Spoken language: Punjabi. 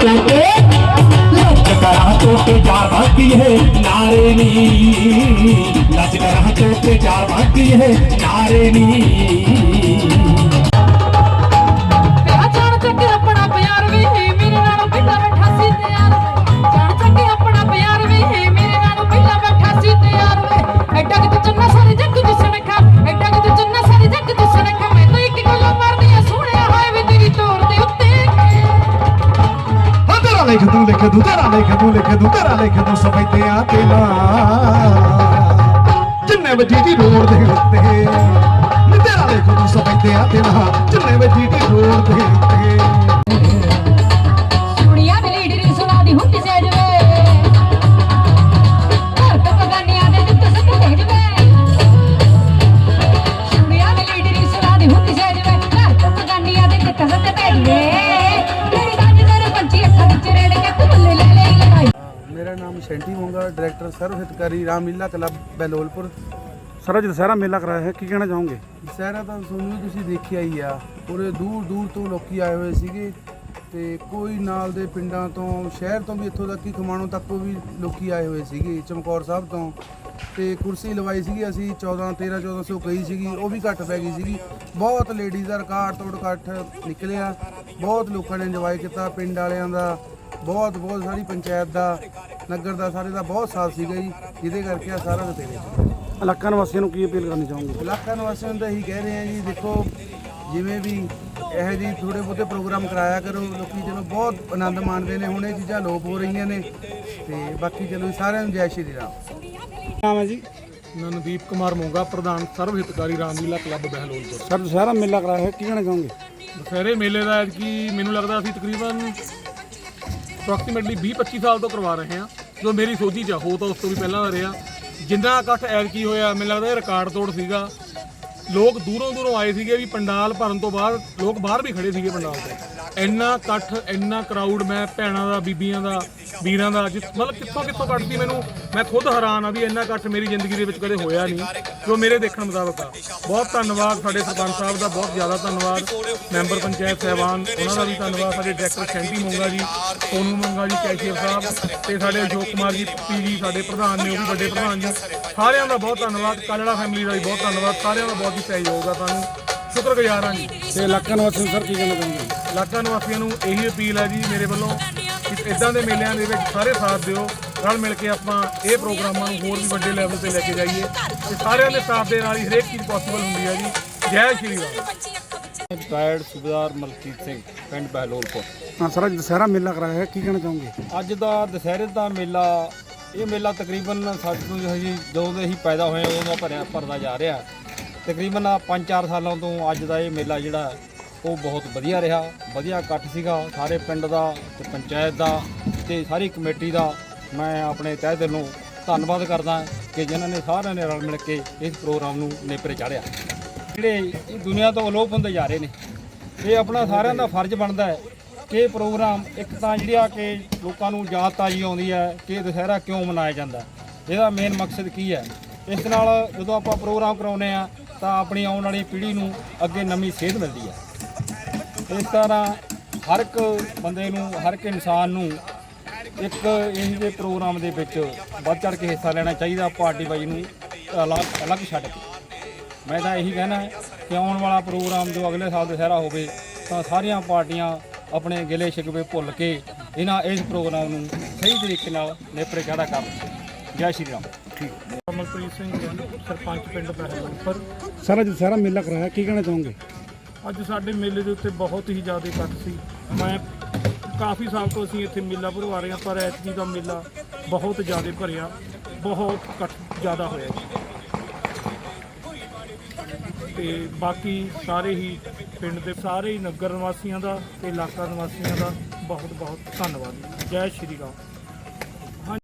ਚੋਕੇ ਲਚਕਰਾਂ ਚੋਕੇ ਚਾਰ ਬਾਕੀ ਹੈ ਨਾਰੇ ਨੀ। ਲਚਕਰਾਂ ਚੋਕੇ ਚਾਰ ਬਾਕੀ ਹੈ ਨਾਰੇ ਨੀ। ਲਿਖ ਦੂੰ ਲਿਖ ਦੂੰ ਤੇਰਾ ਲਿਖ ਦੂੰ ਲਿਖ ਦੂੰ ਤੇਰਾ ਲਿਖ ਦੂੰ ਸਫੈਦਿਆਂ ਤੇ ਨਾ ਜਿੰਨੇ ਵਜੀ ਦੀ ਰੋਡ ਦੇ ਉੱਤੇ ਨੀ ਤੇਰਾ ਲਿਖ ਦੂੰ ਸਫੈਦਿਆਂ ਤੇ ਨਾ ਜਿੰਨੇ ਵਜੀ ਦੀ ਰੋਡ ਦੇ ਮੇਰਾ ਨਾਮ Shanty Monga director Sarv Hitkari Ramlila club Behlolpur. Sir ਅੱਜ ਦੁਸਹਿਰਾ ਮੇਲਾ ਕਰਾਇਆ ਹੈ ਕੀ ਕਹਿਣਾ ਚਾਹੋਗੇ? ਦੁਸਹਿਰਾ ਤਾਂ ਵੀ ਤੁਸੀਂ ਦੇਖਿਆ ਹੀ ਆ ਪੂਰੇ ਦੂਰ ਦੂਰ ਤੋਂ ਲੋਕੀ ਆਏ ਹੋਏ ਸੀਗੇ ਤੇ ਕੋਈ ਨਾਲ ਦੇ ਪਿੰਡਾਂ ਤੋਂ ਸ਼ਹਿਰ ਤੋਂ ਵੀ ਇੱਥੋਂ ਤੱਕ ਕਿ ਖਮਾਣੋਂ ਤੱਕ ਵੀ ਲੋਕੀ ਆਏ ਹੋਏ ਸੀਗੇ ਚਮਕੌਰ ਸਾਹਿਬ ਤੋਂ। ਤੇ ਕੁਰਸੀ ਲਵਾਈ ਸੀਗੀ ਅਸੀਂ 14 13 1400 ਕਹੀ ਸੀਗੀ ਉਹ ਵੀ ਘੱਟ ਪੈ ਗਈ ਸੀਗੀ। ਬਹੁਤ ਲੇਡੀਜ਼ ਦਾ ਰਿਕਾਰਡ ਤੋੜ ਇਕੱਠ ਨਿਕਲਿਆ ਬਹੁਤ ਲੋਕਾਂ ਨੇ ਇੰਜੋਏ ਕੀਤਾ ਪਿੰਡ ਵਾਲਿਆਂ ਦਾ ਬਹੁਤ ਬਹੁਤ ਸਾਰੀ ਪੰਚਾਇਤ ਦਾ। ਨਗਰ ਦਾ ਸਾਰੇ ਦਾ ਬਹੁਤ ਸਾਥ ਸੀਗਾ ਜੀ ਜਿਹਦੇ ਕਰਕੇ ਆ ਸਾਰਾ ਨਤੀਜੇ ਇਲਾਕਾ ਨਿਵਾਸੀਆਂ ਨੂੰ ਕੀ ਅਪੀਲ ਕਰਨੀ ਚਾਹੋਗੇ? ਇਲਾਕਾ ਨਿਵਾਸੀਆਂ ਨੂੰ ਤਾਂ ਇਹੀ ਕਹਿ ਰਹੇ ਆ ਜੀ ਦੇਖੋ ਜਿਵੇਂ ਵੀ ਇਹੋ ਜਿਹੇ ਥੋੜੇ ਬਹੁਤੇ ਪ੍ਰੋਗਰਾਮ ਕਰਾਇਆ ਕਰੋ ਲੋਕੀ ਚਲੋ ਬਹੁਤ ਆਨੰਦ ਮਾਣਦੇ ਨੇ ਹੁਣ ਇਹ ਚੀਜ਼ਾਂ ਲੋਪ ਹੋ ਰਹੀਆਂ ਨੇ ਤੇ ਬਾਕੀ ਚਲੋ ਸਾਰਿਆਂ ਨੂੰ ਜੈ ਸ਼੍ਰੀ ਰਾਮ। ਨਾਮ ਹੈ ਜੀ? ਨਨਦੀਪ ਕੁਮਾਰ ਮੋਂਗਾ ਪ੍ਰਧਾਨ ਸਰਵ ਹਿਤਕਾਰੀ ਰਾਮਲੀਲਾ ਕਲੱਬ ਬਹਿਲੋਲਪੁਰ। ਸਰ ਦੁਸਹਿਰਾ ਮੇਲਾ ਕਰਾਇਆ ਹੈ ਕੀ ਕਹਿਣਾ ਚਾਹੋਗੇ? ਦੁਸਹਿਰੇ ਮੇਲੇ ਦਾ ਕਿ ਮੈਨੂੰ ਲੱਗਦਾ ਅਸੀਂ ਤਕਰੀਬਨ ਅਪਰੋਕਸੀਮੇਟਲੀ 20-25 ਸਾਲ ਤੋਂ ਕਰਵਾ ਰਹੇ ਹਾਂ। ਜੋ ਮੇਰੀ ਸੋਝੀ ਚ ਆ, ਹੋ ਤਾਂ ਉਸ ਤੋਂ ਵੀ ਪਹਿਲਾਂ ਦਾ ਰਿਹਾ। ਜਿੰਨਾ ਇਕੱਠ ਐਤਕੀ ਹੋਇਆ ਮੈਨੂੰ ਲੱਗਦਾ ਇਹ ਰਿਕਾਰਡ ਤੋੜ ਸੀਗਾ। ਲੋਕ ਦੂਰੋਂ ਦੂਰੋਂ ਆਏ ਸੀਗੇ ਵੀ ਪੰਡਾਲ ਭਰਨ ਤੋਂ ਬਾਅਦ ਲੋਕ ਬਾਹਰ ਵੀ ਖੜੇ ਸੀਗੇ ਪੰਡਾਲ ਤੇ। ਇੰਨਾ ਇਕੱਠ, ਇੰਨਾ ਕਰਾਊਡ ਮੈਂ ਭੈਣਾਂ ਦਾ, ਬੀਬੀਆਂ ਦਾ, ਵੀਰਾਂ ਦਾ ਜਿਸ ਮਤਲਬ ਕਿੱਥੋਂ ਕਿੱਥੋਂ ਇਕੱਠ ਸੀ ਮੈਨੂੰ, ਮੈਂ ਖੁਦ ਹੈਰਾਨ ਆ ਵੀ ਇੰਨਾ ਇਕੱਠ ਮੇਰੀ ਜ਼ਿੰਦਗੀ ਦੇ ਵਿੱਚ ਕਦੇ ਹੋਇਆ ਨਹੀਂ, ਜੋ ਮੇਰੇ ਦੇਖਣ ਮੁਤਾਬਕ ਆ। ਬਹੁਤ ਧੰਨਵਾਦ ਸਾਡੇ ਸਰਪੰਚ ਸਾਹਿਬ ਦਾ, ਬਹੁਤ ਜ਼ਿਆਦਾ ਧੰਨਵਾਦ। ਮੈਂਬਰ ਪੰਚਾਇਤ ਸਹਿਬਾਨ, ਉਹਨਾਂ ਦਾ ਵੀ ਧੰਨਵਾਦ, ਸਾਡੇ ਡਾਇਰੈਕਟਰ ਸ਼ੈਂਟੀ ਮੋਂਗਾ ਜੀ, ਸੋਨੂ ਮੋਂਗਾ ਜੀ, ਕੈਸ਼ੀਅਰ ਸਾਹਿਬ ਤੇ ਸਾਡੇ ਅਸ਼ੋਕ ਕੁਮਾਰ ਜੀ, ਪੀ ਜੀ, ਸਾਡੇ ਪ੍ਰਧਾਨ ਨੇ, ਉਹ ਵੀ ਵੱਡੇ ਪ੍ਰਧਾਨ ਜੀ। ਸਾਰਿਆਂ ਦਾ ਬਹੁਤ ਧੰਨਵਾਦ, ਕਾਲੜਾ ਫੈਮਿਲੀ ਦਾ ਵੀ ਬਹੁਤ ਧੰਨਵਾਦ, ਸਾਰਿਆਂ ਦਾ ਬਹੁਤ ਹੀ ਸਹਿਯੋਗ ਆ ਤੁਹਾਨੂੰ। ਸ਼ੁਕਰਗੁਜ਼ਾਰ ਹਾਂ ਜੀ। ਤੇ ਇਲਾਕਾ ਨਿਵਾਸੀਆਂ ਨੂੰ ਸਰ ਕੀ ਕਹਿਣਾ ਚਾਹੋਗੇ ਇਲਾਕਾ ਨਿਵਾਸੀਆਂ ਨੂੰ ਇਹੀ ਅਪੀਲ ਹੈ ਜੀ ਮੇਰੇ ਵੱਲੋਂ ਕਿ ਇਦਾਂ ਦੇ ਮੇਲਿਆਂ ਦੇ ਵਿੱਚ ਸਾਰੇ ਸਾਥ ਦਿਓ ਰਲ ਮਿਲ ਕੇ ਆਪਾਂ ਇਹ ਪ੍ਰੋਗਰਾਮਾਂ ਨੂੰ ਹੋਰ ਵੀ ਵੱਡੇ ਲੈਵਲ ਤੇ ਲੈ ਕੇ ਜਾਈਏ। ਤੇ ਸਾਰਿਆਂ ਦੇ ਸਾਥ ਦੇ ਨਾਲ ਹੀ ਹਰੇਕ ਚੀਜ਼ ਪੋਸੀਬਲ ਹੁੰਦੀ ਹੈ ਜੀ। ਜੈ ਸ਼੍ਰੀ ਰਾਮ। ਰਿਟਾਇਰਡ ਸੂਬੇਦਾਰ ਮਲਕੀਤ ਸਿੰਘ ਪਿੰਡ ਬਹਿਲੋਲਪੁਰ। ਹਾਂ ਸਰ ਅੱਜ ਦੁਸਹਿਰਾ ਮੇਲਾ ਕਰਾਇਆ ਹੈ ਕੀ ਕਹਿਣਾ ਚਾਹੋਗੇ? ਅੱਜ ਦਾ ਦੁਸਹਿਰੇ ਦਾ ਮੇਲਾ ਇਹ ਮੇਲਾ ਤਕਰੀਬਨ ਸਾਡੇ ਤੋਂ ਜੀ ਜਦੋਂ ਦੇ ਅਸੀਂ ਪੈਦਾ ਹੋਏ ਹਾਂ, ਉਦੋਂ ਦਾ ਭਰਿਆ ਭਰਦਾ ਜਾ ਰਿਹਾ। ਤਕਰੀਬਨ 5-4 ਸਾਲਾਂ ਤੋਂ ਅੱਜ ਦਾ ਇਹ ਮੇਲਾ ਜਿਹੜਾ, ਉਹ ਬਹੁਤ ਵਧੀਆ ਰਿਹਾ। ਵਧੀਆ ਇਕੱਠ ਸੀਗਾ। ਸਾਰੇ ਪਿੰਡ ਦਾ ਤੇ ਪੰਚਾਇਤ ਦਾ ਤੇ ਸਾਰੀ ਕਮੇਟੀ ਦਾ ਮੈਂ ਆਪਣੇ ਤਹਿ ਦਿਲੋਂ ਧੰਨਵਾਦ ਕਰਦਾ ਕਿ ਜਿਨ੍ਹਾਂ ਨੇ ਸਾਰਿਆਂ ਨੇ ਰਲ ਮਿਲ ਕੇ ਇਸ ਪ੍ਰੋਗਰਾਮ ਨੂੰ ਨੇਪਰੇ ਚਾੜਿਆ। ਜਿਹੜੇ ਦੁਨੀਆ ਤੋਂ ਅਲੋਪ ਹੁੰਦੇ ਜਾ ਰਹੇ ਨੇ, ਇਹ ਆਪਣਾ ਸਾਰਿਆਂ ਦਾ ਫਰਜ਼ ਬਣਦਾ ਹੈ ਕਿ ਇਹ ਪ੍ਰੋਗਰਾਮ ਇੱਕ ਤਾਂ ਜਿਹੜੀ ਆ ਕਿ ਲੋਕਾਂ ਨੂੰ ਯਾਦ ਤਾਜੀ ਆਉਂਦੀ ਹੈ ਕਿ ਦੁਸਹਿਰਾ ਕਿਉਂ ਮਨਾਇਆ ਜਾਂਦਾ। ਇਹਦਾ ਮੇਨ ਮਕਸਦ ਕੀ ਹੈ? ਇਸ ਨਾਲ ਜਦੋਂ ਆਪਾਂ ਪ੍ਰੋਗਰਾਮ ਕਰਾਉਂਦੇ ਆ ਤਾਂ ਆਪਣੀ ਆਉਣ ਵਾਲੀ ਪੀੜ੍ਹੀ ਨੂੰ ਅੱਗੇ ਨਵੀਂ ਸੇਧ ਮਿਲਦੀ ਹੈ। ਇਸ ਤਰ੍ਹਾਂ ਹਰ ਇੱਕ ਬੰਦੇ ਨੂੰ, ਹਰ ਇੱਕ ਇਨਸਾਨ ਨੂੰ ਇੱਕ ਇਹ ਜਿਹੇ ਪ੍ਰੋਗਰਾਮ ਦੇ ਵਿੱਚ ਵੱਧ ਚੜ ਕੇ ਹਿੱਸਾ ਲੈਣਾ ਚਾਹੀਦਾ, ਪਾਰਟੀ ਬਾਜੀ ਨੂੰ ਅਲੱਗ ਅਲੱਗ ਛੱਡ ਕੇ। ਮੈਂ ਤਾਂ ਇਹੀ ਕਹਿਣਾ ਕਿ ਆਉਣ ਵਾਲਾ ਪ੍ਰੋਗਰਾਮ ਜੋ ਅਗਲੇ ਸਾਲ ਦੁਸਹਿਰਾ ਹੋਵੇ, ਤਾਂ ਸਾਰੀਆਂ ਪਾਰਟੀਆਂ ਆਪਣੇ ਗਿਲੇ ਸ਼ਿਕਵੇ ਭੁੱਲ ਕੇ ਇਹਨਾਂ ਇਸ ਪ੍ਰੋਗਰਾਮ ਨੂੰ ਸਹੀ ਤਰੀਕੇ ਨਾਲ ਨੇਪਰੇ ਚਾੜਾ ਕਰਨ। ਜੈ ਸ਼੍ਰੀ ਰਾਮ। ਕਮਲਪ੍ਰੀਤ ਸਿੰਘ ਸਰਪੰਚ ਪਿੰਡ ਬਹਿਲੋਲਪੁਰ ਸਰ ਮੇਲਾ ਕਰਾਇਆ ਕੀ ਕਹਿਣਾ ਚਾਹੋਗੇ? ਅੱਜ ਸਾਡੇ ਮੇਲੇ ਦੇ ਉੱਤੇ ਬਹੁਤ ਹੀ ਜ਼ਿਆਦਾ ਇਕੱਠ ਸੀ। ਮੈਂ ਕਾਫੀ ਸਾਲ ਤੋਂ ਅਸੀਂ ਇੱਥੇ ਮੇਲਾ ਭਰਵਾ ਰਹੇ ਹਾਂ ਪਰ ਐਤਕੀ ਦਾ ਮੇਲਾ ਬਹੁਤ ਜ਼ਿਆਦਾ ਭਰਿਆ ਬਹੁਤ ਇਕੱਠ ਜ਼ਿਆਦਾ ਹੋਇਆ ਜੀ। ਤੇ ਬਾਕੀ ਸਾਰੇ ਹੀ ਪਿੰਡ ਦੇ ਸਾਰੇ ਹੀ ਨਗਰ ਨਿਵਾਸੀਆਂ ਦਾ ਤੇ ਇਲਾਕਾ ਨਿਵਾਸੀਆਂ ਦਾ ਬਹੁਤ ਬਹੁਤ ਧੰਨਵਾਦ। ਜੈ ਸ਼੍ਰੀ ਰਾਮ।